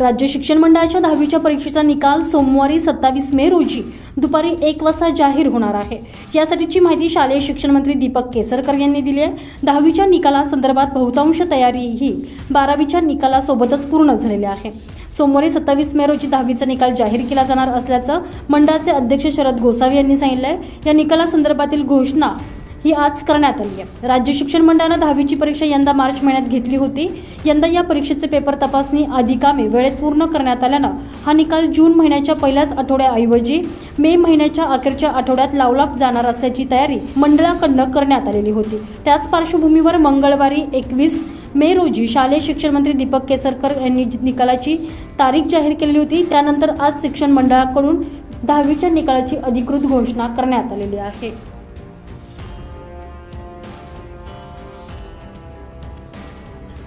राज्य शिक्षण मंडळाच्या दहावीच्या परीक्षेचा निकाल सोमवारी सत्तावीस मे रोजी दुपारी एक वाजता जाहीर होणार आहे. यासाठीची माहिती शालेय शिक्षण मंत्री दीपक केसरकर यांनी दिली आहे. दहावीच्या निकालासंदर्भात बहुतांश तयारी ही बारावीच्या निकालासोबतच पूर्ण झालेली आहे सोमवारी सत्तावीस मे रोजी दहावीचा निकाल जाहीर केला जाणार असल्याचं मंडळाचे अध्यक्ष शरद गोसावी यांनी सांगितलं आहे या निकालासंदर्भातील घोषणा ही आज करण्यात आली आहे. राज्य शिक्षण मंडळानं दहावीची परीक्षा यंदा मार्च महिन्यात घेतली होती. यंदा या परीक्षेचे पेपर तपासणी आदी कामे वेळेत पूर्ण करण्यात आल्यानं हा निकाल जून महिन्याच्या पहिल्याच आठवड्याऐवजी मे महिन्याच्या अखेरच्या आठवड्यात लावला जाणार असल्याची तयारी मंडळाकडनं करण्यात आलेली होती. त्याच पार्श्वभूमीवर मंगळवारी एकवीस मे रोजी शालेय शिक्षण मंत्री दीपक केसरकर यांनी निकालाची तारीख जाहीर केलेली होती. त्यानंतर आज शिक्षण मंडळाकडून दहावीच्या निकालाची अधिकृत घोषणा करण्यात आलेली आहे.